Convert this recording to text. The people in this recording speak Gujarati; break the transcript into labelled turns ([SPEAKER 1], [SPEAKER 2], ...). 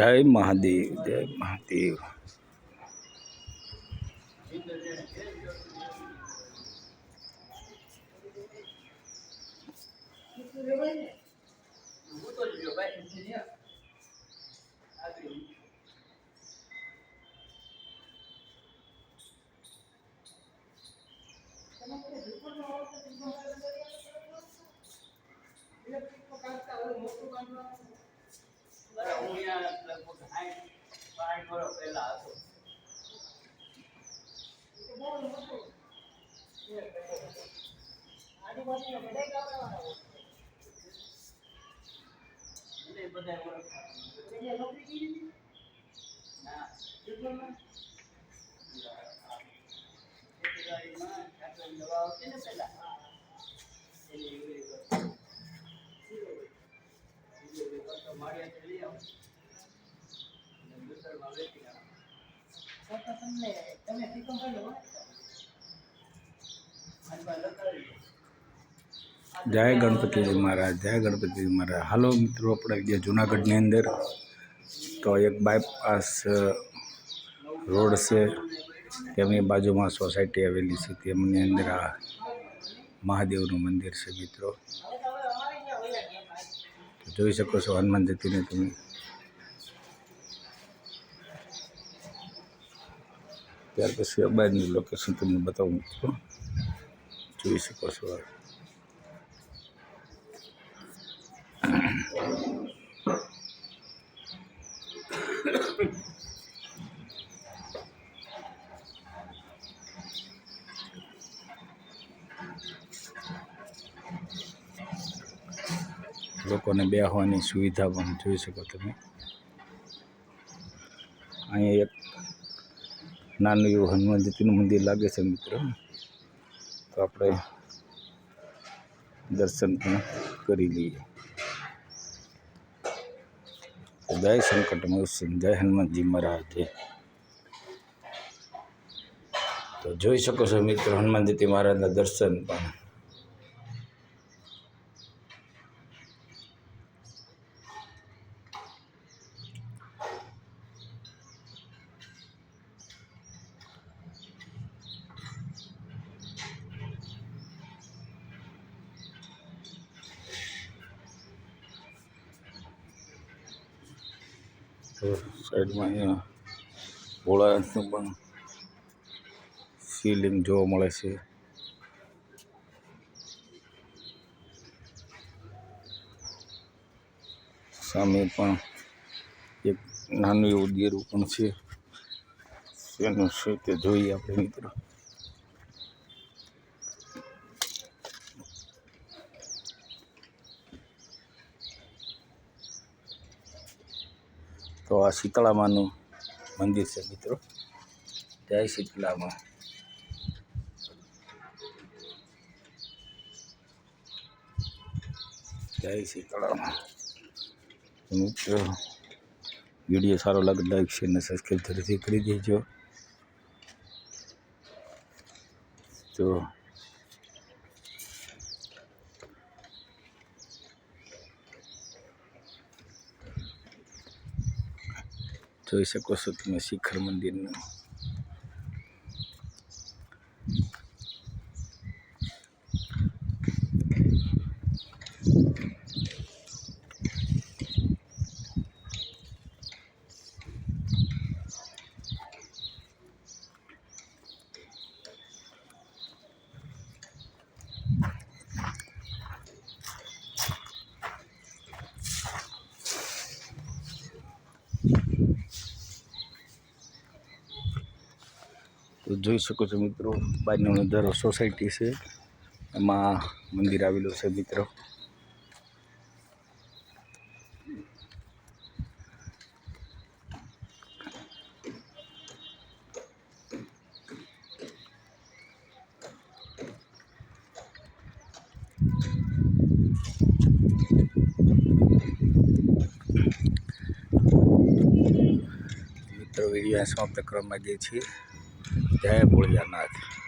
[SPEAKER 1] જય મહાદેવ જય મહાદેવ.
[SPEAKER 2] હું એટલે બધા ઓળખતા. ના. ખેતીવાડીમાં
[SPEAKER 1] જય ગણપતિજી મહારાજ, જય ગણપતિ મહારાજ. હાલો મિત્રો, આપણે ગયા જુનાગઢની અંદર તો એક બાયપાસ રોડ છે. તેમની બાજુમાં સોસાયટી આવેલી છે. તેમની અંદર આ મહાદેવનું મંદિર છે મિત્રો. જોઈ શકો છો હનુમાન જતીને તમે. ત્યાર પછી આ લોકેશન તમને બતાવું મિત્રો. જોઈ શકો છો. લોકોને બેસવાની સુવિધા પણ જોઈ શકો તમે. અહીંયા એક નાનું એવું હનુમાનજીનું મંદિર લાગે છે મિત્રો. તો આપણે દર્શન પણ કરી લઈએ તો જય સંકટ મોચન જય હનુમાનજી મહારાજ. તો જોઈ શકો છો મિત્રો હનુમાનજી મહારાજના દર્શન પણ તો સાઈડમાં અહીંયા ભોળાનાથનું પણ શિવલિંગ જોવા મળે છે. સામે પણ એક નાનું એવું દેરું પણ છે. તેનું છે તે જોઈએ આપણે મિત્રો. તો આ શીતળામાનું મંદિર છે મિત્રો. જય શીતળામાં. જય શીતળામાં. મિત્રો, વીડિયો સારો લાગે લાઈક શેર અને સબસ્ક્રાઈબ જરૂરથી કરી દેજો. તો જોઈ શકો છો તમે શિખર મંદિરનું. તો જોઈ શકો છો મિત્રો, બાજુનો નજારો સોસાયટી છે. એમાં મંદિર આવેલું છે મિત્રો. મિત્રો, વીડિયો સમાપ્ત કરવા માગીએ છીએ. જય ભોળિયાનાથ.